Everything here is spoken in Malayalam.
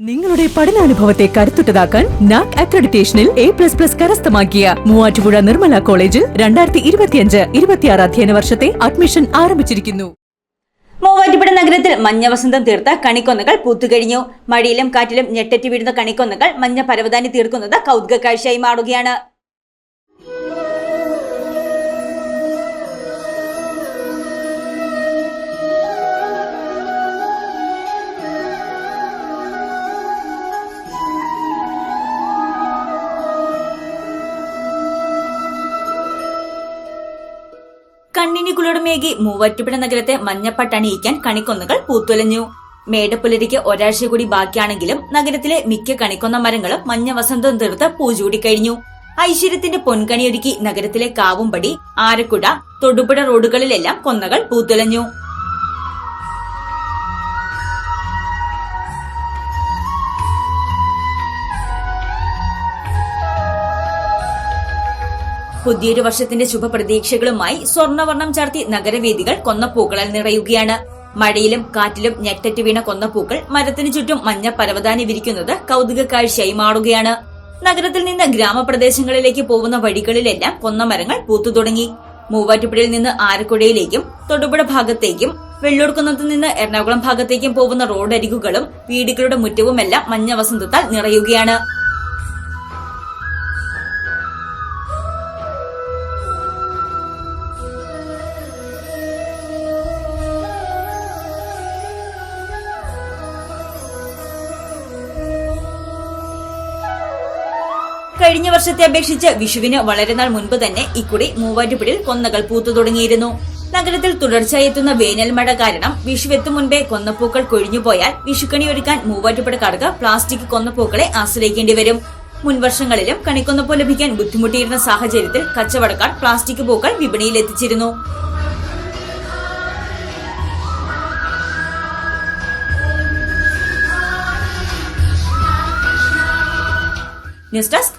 നിങ്ങളുടെ പഠനാനുഭവത്തെ കരുത്തുറ്റതാക്കാൻ നാക് അക്രഡിറ്റേഷനിൽ എ പ്ലസ് പ്ലസ് കരസ്ഥമാക്കിയ മൂവാറ്റുപുഴ നിർമ്മല കോളേജിൽ രണ്ടായിരത്തി ഇരുപത്തിയഞ്ച് ഇരുപത്തിയാറ് അധ്യയന വർഷത്തെ അഡ്മിഷൻ ആരംഭിച്ചിരിക്കുന്നു. മൂവാറ്റുപുഴ നഗരത്തിൽ മഞ്ഞ വസന്തം തീർത്ത കണിക്കൊന്നകൾ പൂത്തുകഴിഞ്ഞു. മഴയിലും കാറ്റിലും ഞെട്ടറ്റി വീഴുന്ന കണിക്കൊന്നകൾ മഞ്ഞ പരവതാനി തീർക്കുന്നത് കൗതുക കാഴ്ചയായി മാറുകയാണ്. കണ്ണിന് കുളിർമേകി മൂവാറ്റുപുഴ നഗരത്തെ മഞ്ഞപ്പട്ടണിയിക്കാൻ കണിക്കൊന്നകൾ പൂത്തുലഞ്ഞു. മേടപ്പുലരിക്ക് ഒരാഴ്ച കൂടി ബാക്കിയാണെങ്കിലും നഗരത്തിലെ മിക്ക കണിക്കൊന്ന മരങ്ങളും മഞ്ഞ വസന്തം തീർത്ത് പൂജൂടിക്കഴിഞ്ഞു. ഐശ്വര്യത്തിന്റെ പൊൻകണിയൊരുക്കി നഗരത്തിലെ കാവുംപടി ആരക്കുട തൊടുപുഴ റോഡുകളിലെല്ലാം കൊന്നകൾ പൂത്തുലഞ്ഞു. പുതിയൊരു വർഷത്തിന്റെ ശുഭപ്രതീക്ഷകളുമായി സ്വർണവർണം ചാർത്തി നഗരവേദികൾ കൊന്നപ്പൂക്കളാൽ നിറയുകയാണ്. മഴയിലും കാറ്റിലും ഞെട്ടറ്റ് വീണ കൊന്നപ്പൂക്കൾ മരത്തിനു ചുറ്റും മഞ്ഞ പരവതാനി വിരിക്കുന്നത് കൗതുക കാഴ്ചയായി മാറുകയാണ്. നഗരത്തിൽ നിന്ന് ഗ്രാമപ്രദേശങ്ങളിലേക്ക് പോകുന്ന വഴികളിലെല്ലാം കൊന്നമരങ്ങൾ പൂത്തു തുടങ്ങി. മൂവാറ്റുപുഴയിൽ നിന്ന് ആരക്കുഴയിലേക്കും തൊടുപുഴ ഭാഗത്തേക്കും വെള്ളൂർക്കുന്നത്ത് നിന്ന് എറണാകുളം ഭാഗത്തേക്കും പോകുന്ന റോഡരികുകളും വീടുകളുടെ മുറ്റവുമെല്ലാം മഞ്ഞ വസന്തത്താൽ നിറയുകയാണ്. കഴിഞ്ഞ വർഷത്തെ അപേക്ഷിച്ച് വിഷുവിന് വളരെ നാൾ മുൻപ് തന്നെ ഇക്കുറി മൂവാറ്റുപുഴയിൽ കൊന്നകൾ പൂത്തു തുടങ്ങിയിരുന്നു. നഗരത്തിൽ തുടർച്ചയായി എത്തുന്ന വേനൽ മഴ കാരണം വിഷു എത്തും മുൻപേ കൊന്നപ്പൂക്കൾ കൊഴിഞ്ഞുപോയാൽ വിഷുക്കണി ഒരുക്കാൻ മൂവാറ്റുപുഴക്കാർക്ക് പ്ലാസ്റ്റിക് കൊന്നപ്പൂക്കളെ ആശ്രയിക്കേണ്ടി വരും. മുൻവർഷങ്ങളിലും കണിക്കൊന്നപ്പൂ ലഭിക്കാൻ ബുദ്ധിമുട്ടിയിരുന്ന സാഹചര്യത്തിൽ കച്ചവടക്കാർ പ്ലാസ്റ്റിക് പൂക്കൾ വിപണിയിൽ എത്തിച്ചിരുന്നു. News desk